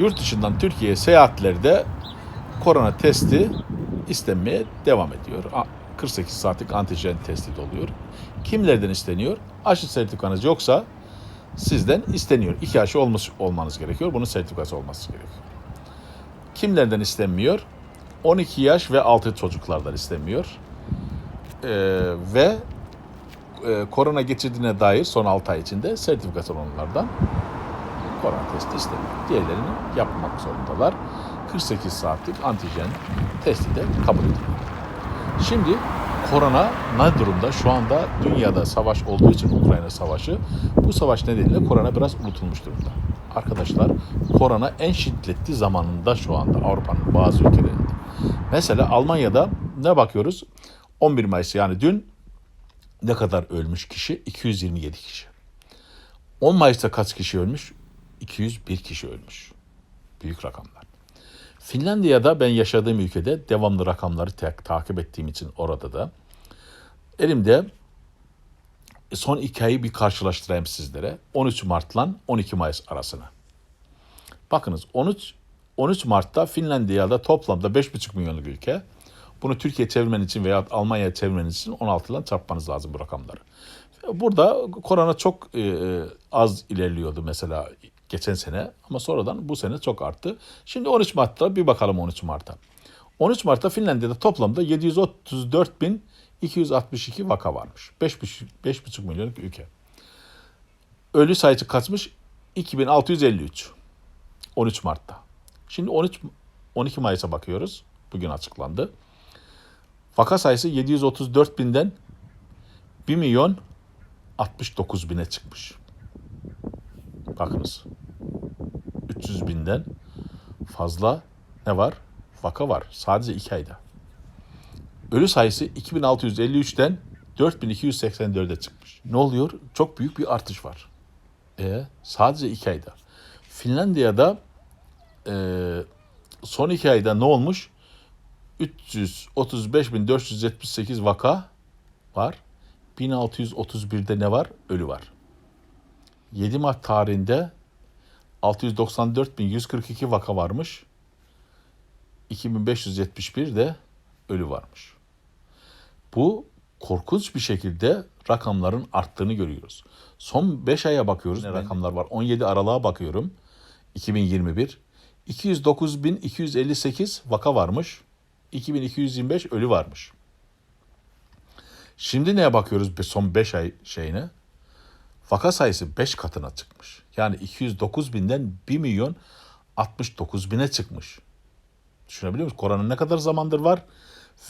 yurt dışından Türkiye'ye seyahatlerde korona testi istenmeye devam ediyor. A- 48 saatlik antijen testi de oluyor. Kimlerden isteniyor? Aşı sertifikanız yoksa sizden isteniyor. İki aşı olmuş olmanız gerekiyor. Bunun sertifikası olması gerekiyor. Kimlerden istenmiyor? 12 yaş ve altı çocuklardan istenmiyor. Ee, ve e, korona geçirdiğine dair son 6 ay içinde sertifikası olanlardan korona testi istemiyor. Diğerlerini yapmak zorundalar. 48 saatlik antijen testi de kabul ediliyor. Şimdi korona ne durumda? Şu anda dünyada savaş olduğu için Ukrayna savaşı bu savaş nedeniyle korona biraz unutulmuş durumda. Arkadaşlar korona en şiddetli zamanında şu anda Avrupa'nın bazı ülkelerinde. Mesela Almanya'da ne bakıyoruz? 11 Mayıs yani dün ne kadar ölmüş kişi? 227 kişi. 10 Mayıs'ta kaç kişi ölmüş? 201 kişi ölmüş. Büyük rakamlar. Finlandiya'da ben yaşadığım ülkede devamlı rakamları ta- takip ettiğim için orada da elimde son iki ayı bir karşılaştırayım sizlere. 13 Mart'la 12 Mayıs arasını. Bakınız 13 13 Mart'ta Finlandiya'da toplamda 5,5 milyonluk ülke. Bunu Türkiye çevirmen için veya Almanya'ya çevirmen için 16 ile çarpmanız lazım bu rakamları. Burada korona çok e, e, az ilerliyordu mesela geçen sene ama sonradan bu sene çok arttı. Şimdi 13 Mart'ta bir bakalım 13 Mart'a. 13 Mart'ta Finlandiya'da toplamda 734.262 vaka varmış. 5,5 5,5 milyonluk ülke. Ölü sayısı kaçmış? 2653. 13 Mart'ta. Şimdi 13 12 Mayıs'a bakıyoruz. Bugün açıklandı. Vaka sayısı 734 binden 1 milyon 69 bine çıkmış. Bakınız. 300 binden fazla ne var? Vaka var. Sadece 2 ayda. Ölü sayısı 2653'ten 4284'e çıkmış. Ne oluyor? Çok büyük bir artış var. E, sadece 2 ayda. Finlandiya'da e, son 2 ayda ne olmuş? 335.478 vaka var. 1631'de ne var? Ölü var. 7 Mart tarihinde 694.142 vaka varmış. 2571 de ölü varmış. Bu korkunç bir şekilde rakamların arttığını görüyoruz. Son 5 aya bakıyoruz. Ne rakamlar var? 17 Aralık'a bakıyorum. 2021. 209.258 vaka varmış. 2225 ölü varmış. Şimdi neye bakıyoruz son 5 ay şeyine? Vaka sayısı 5 katına çıkmış. Yani 209 binden 1 milyon 69 bine çıkmış. Düşünebiliyor musunuz? Korona ne kadar zamandır var?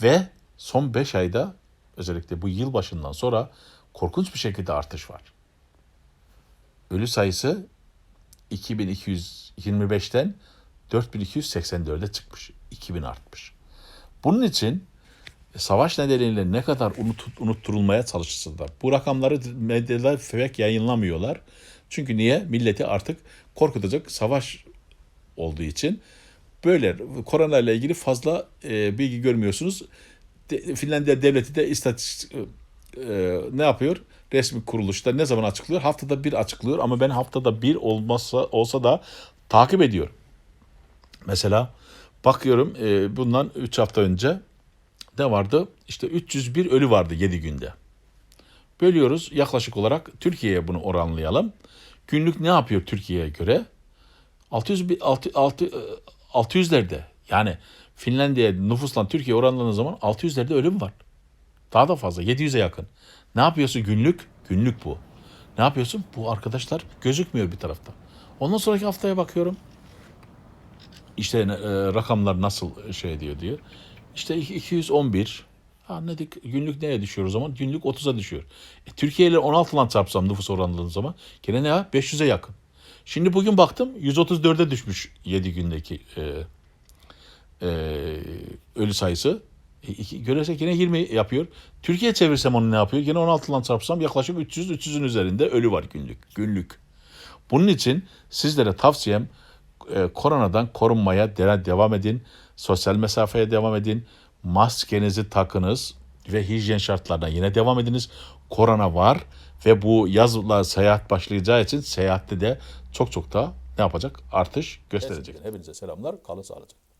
Ve son 5 ayda özellikle bu yıl başından sonra korkunç bir şekilde artış var. Ölü sayısı 2225'ten 4284'e çıkmış. 2000 artmış. Bunun için savaş nedeniyle ne kadar unut, unutturulmaya çalışılsa bu rakamları medyada pek yayınlamıyorlar. Çünkü niye? Milleti artık korkutacak savaş olduğu için böyle korona ile ilgili fazla e, bilgi görmüyorsunuz. De, Finlandiya devleti de istatistik e, ne yapıyor? Resmi kuruluşta ne zaman açıklıyor? Haftada bir açıklıyor ama ben haftada bir olmazsa olsa da takip ediyorum. Mesela bakıyorum e, bundan 3 hafta önce ne vardı? İşte 301 ölü vardı 7 günde. Bölüyoruz yaklaşık olarak Türkiye'ye bunu oranlayalım. Günlük ne yapıyor Türkiye'ye göre? 600 bir- altı- altı- e, 600'lerde. Yani Finlandiya nüfusla Türkiye oranladığı zaman 600'lerde ölüm var. Daha da fazla 700'e yakın. Ne yapıyorsun günlük? Günlük bu. Ne yapıyorsun? Bu arkadaşlar gözükmüyor bir tarafta. Ondan sonraki haftaya bakıyorum. İşte e, rakamlar nasıl şey diyor diyor. İşte 211. Ha ne dik- günlük neye düşüyor o zaman? Günlük 30'a düşüyor. E, Türkiye ile 16 ile çarpsam nüfus oranladığım zaman gene ne ya? 500'e yakın. Şimdi bugün baktım 134'e düşmüş 7 gündeki e, e, ölü sayısı. E, göresek yine 20 yapıyor. Türkiye çevirsem onu ne yapıyor? Yine 16 ile çarpsam yaklaşık 300 300'ün üzerinde ölü var günlük. Günlük. Bunun için sizlere tavsiyem e, koronadan korunmaya de- devam edin. Sosyal mesafeye devam edin. Maskenizi takınız ve hijyen şartlarına yine devam ediniz. Korona var ve bu yazla seyahat başlayacağı için seyahatte de çok çok da ne yapacak? Artış gösterecek. Hepinize selamlar. Kalın sağlıcakla.